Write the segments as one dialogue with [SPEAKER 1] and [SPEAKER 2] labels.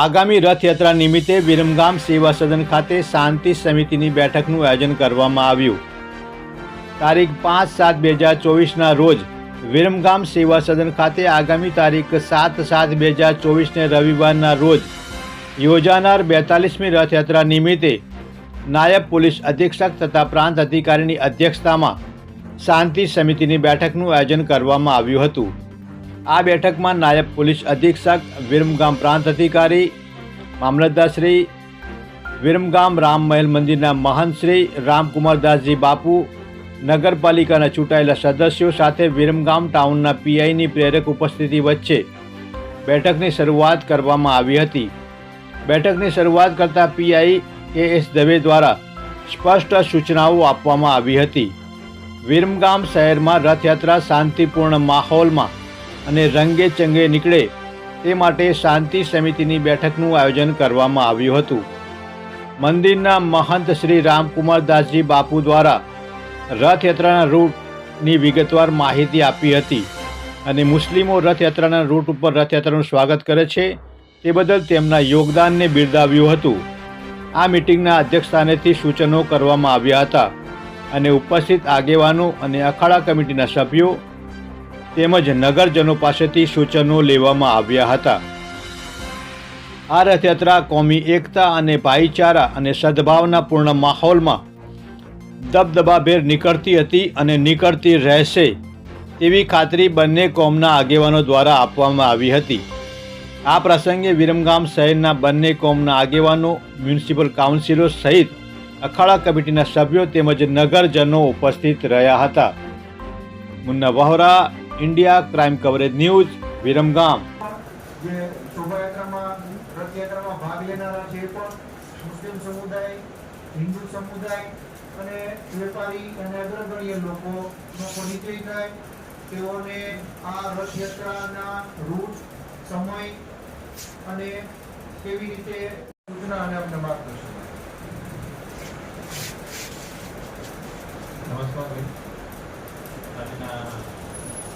[SPEAKER 1] આગામી રથયાત્રા નિમિત્તે વિરમગામ સેવા સદન ખાતે શાંતિ સમિતિની બેઠકનું આયોજન કરવામાં આવ્યું. તારીખ પાંચ સાત બે હજાર ચોવીસના રોજ વિરમગામ સેવા સદન ખાતે આગામી તારીખ સાત સાત બે હજાર ચોવીસને રવિવારના રોજ યોજાનાર બેતાલીસમી રથયાત્રા નિમિત્તે નાયબ પોલીસ અધિક્ષક તથા પ્રાંત અધિકારીની અધ્યક્ષતામાં શાંતિ સમિતિની બેઠકનું આયોજન કરવામાં આવ્યું હતું. આ બેઠકમાં નાયબ પોલીસ અધિક્ષક, વિરમગામ પ્રાંત અધિકારી મામલતદારશ્રી વિરમગામ રામ મહેલ મંદિરના મહંત શ્રી રામકુમારદાસજી બાપુ, નગરપાલિકાના ચૂંટાયેલા સદસ્યો સાથે વિરમગામ ટાઉનના પીઆઈની પ્રેરક ઉપસ્થિતિ વચ્ચે બેઠકની શરૂઆત કરવામાં આવી હતી. બેઠકની શરૂઆત કરતા પીઆઈ કે એસ દવે દ્વારા સ્પષ્ટ સૂચનાઓ આપવામાં આવી હતી. વિરમગામ શહેરમાં રથયાત્રા શાંતિપૂર્ણ માહોલમાં અને રંગે ચંગે નીકળે તે માટે શાંતિ સમિતિની બેઠકનું આયોજન કરવામાં આવ્યું હતું. મંદિરના મહંત શ્રી રામકુમારદાસજી બાપુ દ્વારા રથયાત્રાના રૂટની વિગતવાર માહિતી આપી હતી અને મુસ્લિમો રથયાત્રાના રૂટ ઉપર રથયાત્રાનું સ્વાગત કરે છે તે બદલ તેમના યોગદાનને બિરદાવ્યું હતું. આ મિટિંગના અધ્યક્ષસ્થાનેથી સૂચનો કરવામાં આવ્યા હતા અને ઉપસ્થિત આગેવાનો અને અખાડા કમિટીના સભ્યો તેમજ નગરજનો પાસેથી સૂચનો લેવામાં આવ્યા હતા. આ રથયાત્રા કોમી એકતા અને ભાઈચારા અને સદભાવનાપૂર્ણ માહોલમાં દબદબાભેર નીકળતી હતી અને નીકળતી રહેશે તેવી ખાતરી બંને કોમના આગેવાનો દ્વારા આપવામાં આવી હતી. આ પ્રસંગે વિરમગામ શહેરના બંને કોમના આગેવાનો, મ્યુનિસિપલ કાઉન્સિલો સહિત અખાડા કમિટીના સભ્યો તેમજ નગરજનો ઉપસ્થિત રહ્યા હતા. Munna Vahora India crime coverage news Viramgam
[SPEAKER 2] જે શોભાયાત્રામાં રથયાત્રામાં ભાગ લેનારા છે પણ મુસ્લિમ સમુદાય હિન્દુ સમુદાય અને વેપારી અને અગ્રગણ્ય લોકોનો પરિચય થાય. તેઓને આ રથયાત્રાના રૂટ સમય અને કેવી રીતે સૂચના અને અમને માર્ગદર્શન
[SPEAKER 3] નમસ્કાર ભાઈ. આજના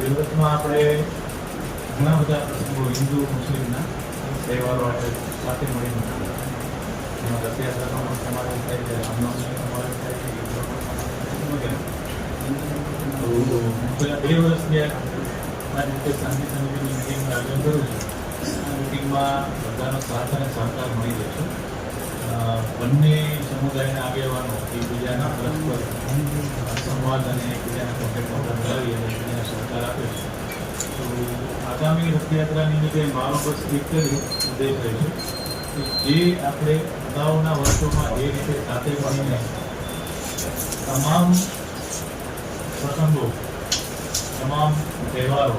[SPEAKER 3] વર્ષમાં આપણે ઘણા બધા પ્રસંગો હિન્દુ, મુસ્લિમના તહેવારો આપણે સાથે મળીને. એમાં રથયાત્રાનો પણ સમાવેશ થાય છે, રામનવમીનો સમાવેશ થાય છે વગેરે. બે વર્ષ થયા આ રીતે શાંતિ સમિતિની મિટિંગનું આયોજન કરું છું, આ મિટિંગમાં બધાનો સાથ અને સહકાર મળી રહે છે બંને સમુદાયના આગેવાનો એકબીજાના પરસ્પર સંવાદ અને એકબીજાના કોન્ટેક્ટમાં બંધાવી અને એકબીજાને સહકાર આપે છે. તો આગામી રથયાત્રા નિમિત્તે મારો એક જ ઉદ્દેશ રહે છે કે જે આપણે અગાઉના વર્ષોમાં એ રીતે સાથે મળીને તમામ પ્રસંગો, તમામ તહેવારો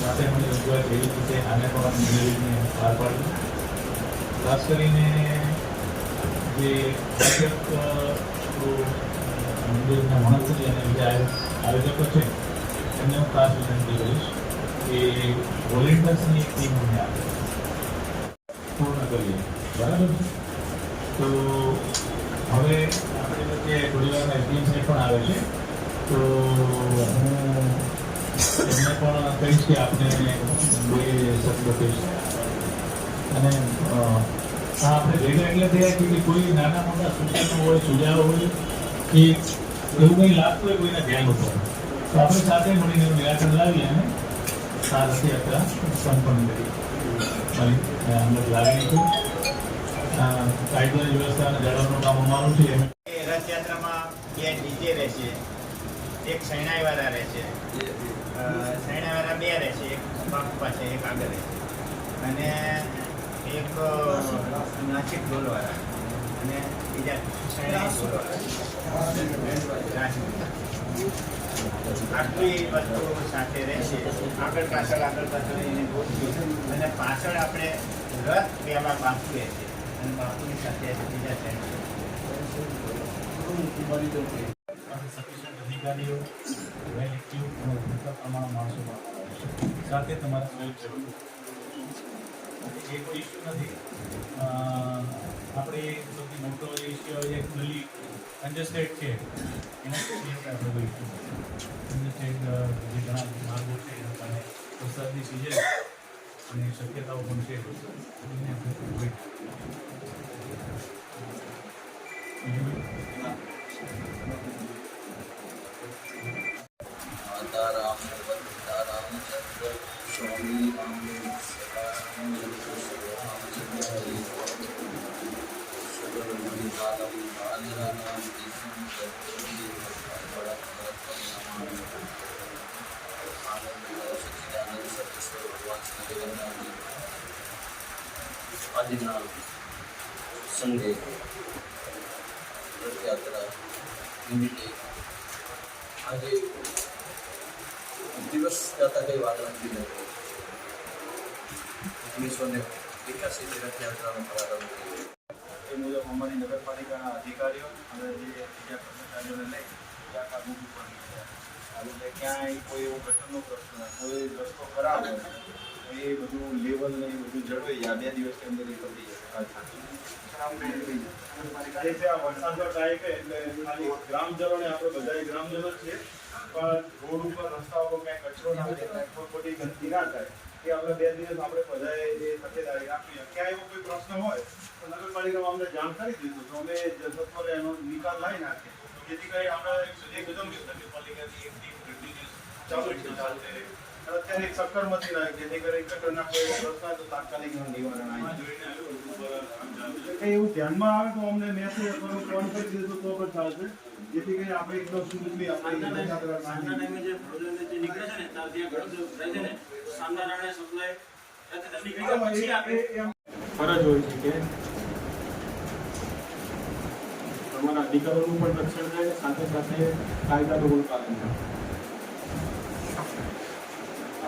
[SPEAKER 3] સાથે મળી રજૂઆત એવી રીતે આને પણ મેળવીને પાર પાડ્યું ખાસ કરીને જે મંદિરના મહંતજી અને બીજા આયોજકો છે, એમને હું ખાસ વિનંતી કરીશ કે વોલેન્ટિયર્સની એક ટીમ મને આપે. પૂર્ણ કરીએ. બરાબર તો હવે આપણી વચ્ચે થોડી વાર એસડીએમ પણ આવે છે, તો હું એમને પણ કહીશ કે આપને બે શબ્દ કહીશ. અને આપણે ભેગા એટલે થયા કે કોઈ નાના મોટા સૂચનો હોય સુઝાવ હોય કે એવું કંઈ લાગતું હોય કોઈને ધ્યાન તો આપણે સાથે મળીને નિરાકરણ લાવીએ અને આ રથયાત્રા સંપન્ન કરીએ. મારી અ, અંદર લાગણી અ, કાયદોની વ્યવસ્થાને જાળવવાનું કામ અમારું છે.
[SPEAKER 4] રથયાત્રામાં બે ડીજે રહેશે એક શરણાઈવાળા રહેશે અ, શરણાઈવાળા બે રહેશે એક બાપુ પાસે એક આગળ અને એક નાસિક ઢોલવાળા અને બીજા. આટલી વસ્તુઓ સાથે રહેશે આગળ પાછળ આગળ પાછળ એને ગોઠવી અને પાછળ આપણે રથ પહેલાં બાપુ રહેશે અને બાપુની સાથે બીજા સાઈડ
[SPEAKER 3] અધિકારીઓ વેલ એક્ટિવ અને પૂરતા પ્રમાણમાં માણસો. સાથે તમારા સહયોગ જરૂર એ કોઈ ઇસ્યુ નથી. આપણે સૌથી મોટો ઇસ્યુ છે ખુલ્લી કન્જેસ્ટેડ છે, એના આપણે ઇસ્યુ કન્જેસ્ટેડ જે ઘણા માર્ગો છે, એના કારણે વરસાદની સિઝન અને શક્યતાઓ પણ છે. બીજું
[SPEAKER 5] આજના સંગે રથયાત્રા નિમિત્તે આજે દિવસ જતા કઈ વાત નથી રહેતી ઓગણીસો ને એકાસીથી રથયાત્રાનો પ્રારંભ થયો
[SPEAKER 3] એ મુજબ અમારી નગરપાલિકાના અધિકારીઓ અને જે બીજા કર્મચારીઓને લઈ ત્યાં કાબુ ઉપર ગયા આ રીતે ક્યાંય કોઈ એવો ગટરનો પ્રશ્ન કોઈ રસ્તો ખરાબ હોય તો એ બધું લેવલ ને બધું જળવાઈ આ બે દિવસની અંદર એ પતી જાય
[SPEAKER 6] વરસાદનો ટાઈમ, એટલે ખાલી ગ્રામજનોને આપણે બધાય ગ્રામજનો છીએ. પણ રોડ ઉપર રસ્તા ઉપર કચરો ના થાય ખોટી ગંદકી ના થાય, એ આપણે બે દિવસ આપણે બધાએ જે તકેદારી રાખીએ ક્યાંય એવો કોઈ પ્રશ્ન હોય, તો નગરપાલિકામાં અમને જાણ કરી દીધું તો અમે સત્વરે એનો નિકાલ લાવી નાખીએ. જેથી કરી આપણે એકદમ નગરપાલિકાની એક ટીમ ચાલુ છે ચાલશે અત્યારે ચક્કર મથી નાખી જેથી કરી ગટરના કોઈ પ્રશ્ન તો તાત્કાલિક નિવારણ આવી એવું ધ્યાનમાં આવે તો અમને મેસેજ અથવા ફોન કરી દેજો તો પણ ચાલશે. જેથી કરી આપણે એકદમ સ્મૂથલી આપણે
[SPEAKER 7] સાંજના ટાઈમે જે ભોજન જે નીકળે છે ને ત્યાં ત્યાં ઘણું થાય છે ને સાંજના ટાણે સપ્લાય ત્યાંથી નીકળી ગયા પછી આપણે
[SPEAKER 6] ફરજ હોય છે કે તમારા અધિકારોનું પણ રક્ષણ થાય સાથે સાથે કાયદાનું પણ પાલન થાય.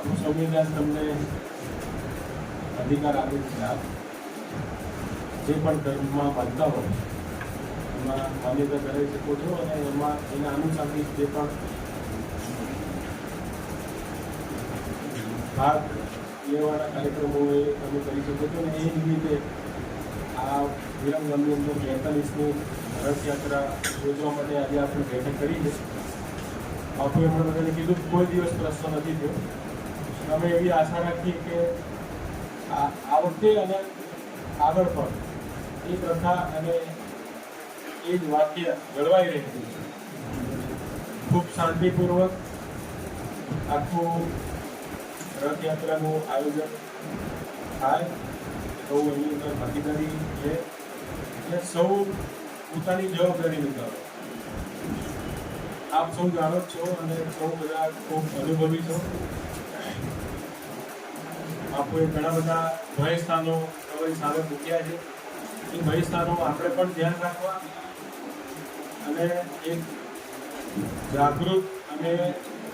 [SPEAKER 6] આપણું સંવિધાન તમને અધિકાર આપે છે આપ. જે પણ ધર્મમાં માનતા હોય, એમાં માન્યતા કરાવી શકો છો અને એમાં એના અનુસારથી જે પણ ભાગ લેવાના કાર્યક્રમો એ તમે કરી શકો છો અને એ જ રીતે આ વિરમગામની અંદર બેતાલીસમી રથયાત્રા યોજવા માટે આજે આપણે બેઠક કરી છે. બાપુએ પણ બધાને કીધું કોઈ દિવસ પ્રશ્ન નથી થયો. અમે એવી આશા રાખીએ કે આ વખતે અને આગળ પણ એ પ્રથા અને એ જ વાક્ય જળવાઈ રહે. ખૂબ શાંતિપૂર્વક આખું રથયાત્રાનું આયોજન થાય. સૌ એની અંદર ભાગીદારી છે. એટલે સૌ પોતાની જવાબદારી નિભાવે. આપ સૌ જાણો છો અને સૌ બધા ખૂબ અનુભવી છો. બાપુએ ઘણા બધા ભય સ્થાનો તમારી સામે મૂક્યા છે. એ ભય સ્થાનો આપણે પણ ધ્યાન રાખવા અને એક જાગૃત અને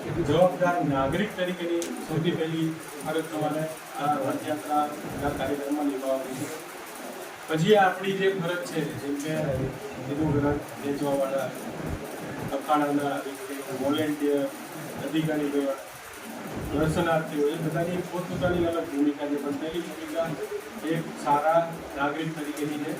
[SPEAKER 6] એક જવાબદાર નાગરિક તરીકેની સૌથી પહેલી ફરજ તમારે આ રથયાત્રાના કાર્યક્રમમાં નિભાવવાની છે. પછી આપણી જે ફરજ છે, જેમ કે હિન્દુ ગ્રંથ વેચવાવાળા અખાડાના વોલેન્ટિયર અધિકારી દર્શનાર્થીઓ એ બધાની પોતપોતાની અલગ ભૂમિકા છે પણ પહેલી ભૂમિકા એક સારા નાગરિક તરીકેની છે.